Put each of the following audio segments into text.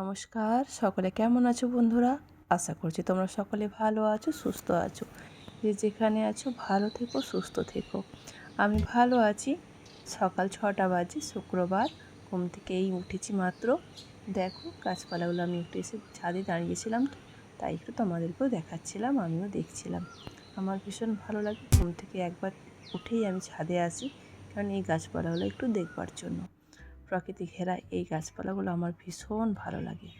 নমস্কার, সকলে কেমন আছো বন্ধুরা? আশা করছি তোমরা সকলে ভালো আছো, সুস্থ আছো। যে যেখানে আছো, ভালো থেকো, সুস্থ থেকো। আমি ভালো আছি। সকাল ছটা বাজে, শুক্রবার। ঘুম থেকে এই উঠেছি মাত্র। দেখো, গাছপালাগুলো আমি উঠে এসে ছাদে দাঁড়িয়েছিলাম তাই একটু তোমাদেরকেও দেখাচ্ছিলাম, আমিও দেখছিলাম। আমার ভীষণ ভালো লাগে। ঘুম থেকে একবার উঠেই আমি ছাদে আসি, কারণ এই গাছপালাগুলো একটু দেখবার জন্য। প্রকৃতি ঘেরা এই গাছপালাগুলো আমার ভীষণ ভালো লাগে।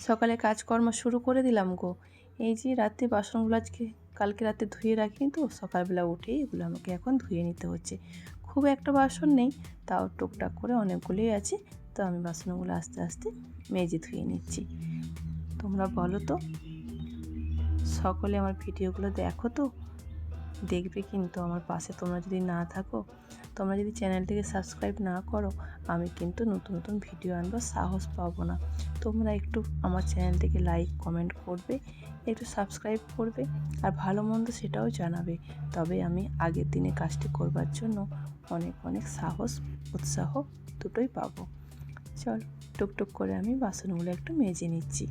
সকালে কাজকর্ম শুরু করে দিলাম গো। এই যে রাতে বাসনগুলো আজকে, কালকে রাতে ধুয়ে রাখিনি তো, সকালবেলা উঠেই এগুলো আমাকে এখন ধুয়ে নিতে হচ্ছে। খুব একটা বাসন নেই, তাও টুকটাক করে অনেকগুলোই আছে, তো আমি বাসনগুলো আস্তে আস্তে মেজে ধুয়ে নিচ্ছি। তোমরা বলো তো, সকলে আমার ভিডিওগুলো দেখো তো দেখবে কিন্তু আমার পাশে তোমরা যদি না থাকো, তোমরা যদি চ্যানেলটিকে সাবস্ক্রাইব না করো, আমি কিন্তু নতুন নতুন ভিডিও আনব, সাহস পাবো না। তোমরা একটু আমার চ্যানেলটিকে লাইক, কমেন্ট করবে, একটু সাবস্ক্রাইব করবে, আর ভালো মন্দ সেটাও জানাবে। তবে আমি আগের দিনে কাজটি করবার জন্য অনেক অনেক সাহস, উৎসাহ দুটোই পাবো। চল, টুকটুক করে আমি বাসনগুলো একটু মেজে নিচ্ছি।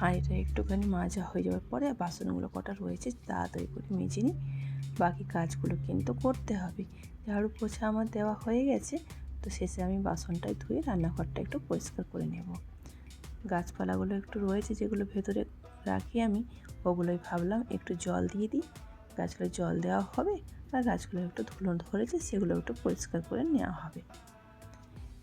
হাঁড়িটা একটুখানি মাজা হয়ে যাওয়ার পরে বাসনগুলো কটা রয়েছে তাড়াতাড়ি করে মেজে নিই। বাকি কাজগুলো কিন্তু করতে হবে। ঝাড়ু পোছা আমার দেওয়া হয়ে গেছে। তো শেষে আমি বাসনটাই ধুয়ে রান্নাঘরটা একটু পরিষ্কার করে নেব। গাছপালাগুলো একটু রয়েছে যেগুলো ভেতরে রাখি আমি, ওগুলোই ভাবলাম একটু জল দিয়ে দিই। গাছগুলো জল দেওয়া হবে আর গাছগুলো একটু ধুলো ধরেছে, সেগুলো একটু পরিষ্কার করে নেওয়া হবে।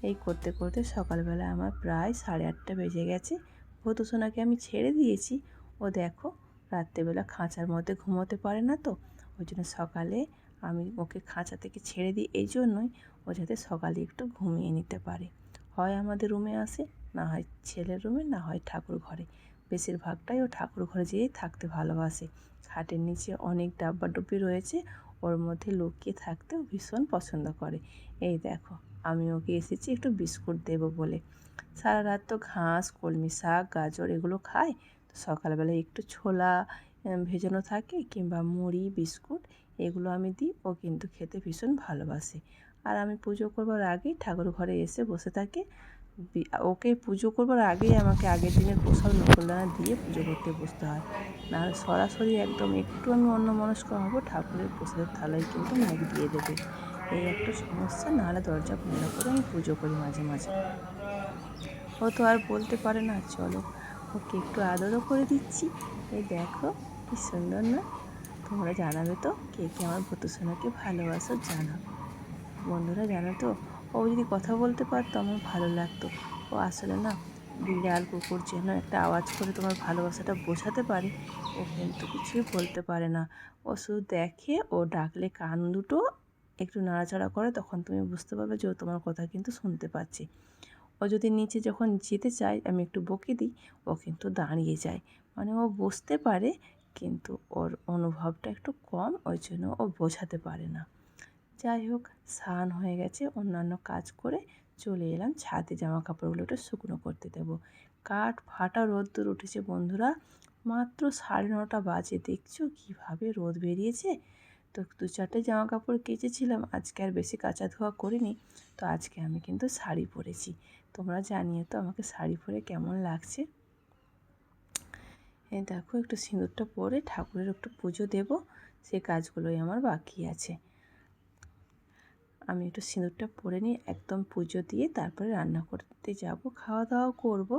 এই করতে করতে সকালবেলা আমার প্রায় সাড়ে আটটা বেজে গেছে। ভূতসোনাকে আমি ছেড়ে দিয়েছি। ও দেখো, রাত্রেবেলা খাঁচার মধ্যে ঘুমোতে পারে না তো। ওই জন্য সকালে আমি ওকে খাঁচা থেকে ছেড়ে দিই। এই জন্যই ও যাতে সকালে একটু ঘুমিয়ে নিতে পারে। হয় আমাদের রুমে আসে, না হয় ছেলের রুমে, না হয় ঠাকুর ঘরে। বেশিরভাগটাই ও ঠাকুর ঘরে যেয়েই থাকতে ভালোবাসে। খাটের নিচে অনেক ডাব্বা ডুব্বি রয়েছে। ওর মধ্যে লুকিয়ে থাকতেও ভীষণ পছন্দ করে। এই দেখো আমি ওকে এসেছি একটু বিস্কুট দেবো বলে। সারা রাত তো ঘাস, কলমি শাক, গাজর এগুলো খায়। তো সকালবেলা একটু ছোলা ভেজানো থাকে কিংবা মুড়ি, বিস্কুট এগুলো আমি দিই। ও কিন্তু খেতে ভীষণ ভালোবাসে। আর আমি পুজো করবার আগেই ঠাকুর ঘরে এসে বসে থাকে। ওকে পুজো করবার আগেই আমাকে আগের দিনের প্রসাদ নকলদানা দিয়ে পুজো করতে বসতে হয়। নাহলে সরাসরি একদম একটু আমি অন্য মনস্ক হব, ঠাকুরের প্রসাদের থালায় কিন্তু মুখ দিয়ে দেবে। এই একটা সমস্যা, নাহলে দরজা বন্ধ করে আমি পুজো করি মাঝে মাঝে। ও তো আর বলতে পারে না, চলো ওকে একটু আদরও করে দিচ্ছি। এই দেখো, কি সুন্দর না? তোমরা জানাবে তো কে কে আমার ভূতসোনাকে ভালোবাসো জানাবে বন্ধুরা জানো তো, ও যদি কথা বলতে পারতো আমার ভালো লাগতো। ও আসলে না, বিড়াল কুকুর যেন একটা আওয়াজ করে তোমার ভালোবাসাটা বোঝাতে পারে, ও কিন্তু কিছুই বলতে পারে না। ও শুধু দেখে, ও ডাকলে কান দুটো একটু নাড়াচাড়া করে তখন তুমি বুঝতে পারবে যে ও তোমার কথা কিন্তু শুনতে পাচ্ছে। ও যদি নিচে যখন যেতে চায়, আমি একটু বকে দিই, ও কিন্তু দাঁড়িয়ে যায়। মানে ও বসতে পারে, কিন্তু ওর অনুভবটা একটু কম, ওই জন্য ও বোঝাতে পারে না। যাই হোক, স্নান হয়ে গেছে, অন্যান্য কাজ করে চলে এলাম। ছাদে জামা কাপড়গুলো একটু শুকনো করতে দেবো। কাঠ ফাটা রোদ্দুর উঠেছে বন্ধুরা। মাত্র সাড়ে নটা বাজে। দেখছ কীভাবে রোদ বেরিয়েছে? তো দু চারটে জামা কাপড় কেচেছিলাম। আজকে আর বেশি কাচা ধোয়া করিনি। তো আজকে আমি কিন্তু শাড়ি পরেছি। তোমরা জানিয়ে তো আমাকে শাড়ি পরে কেমন লাগছে? এই দেখো, একটু সিঁদুরটা পরে ঠাকুরের একটু পুজো দেব। সেই কাজগুলোই আমার বাকি আছে। আমি একটু সিঁদুরটা পরে নিই একদম পুজো দিয়ে তারপরে রান্না করতে যাব খাওয়া দাওয়া করব।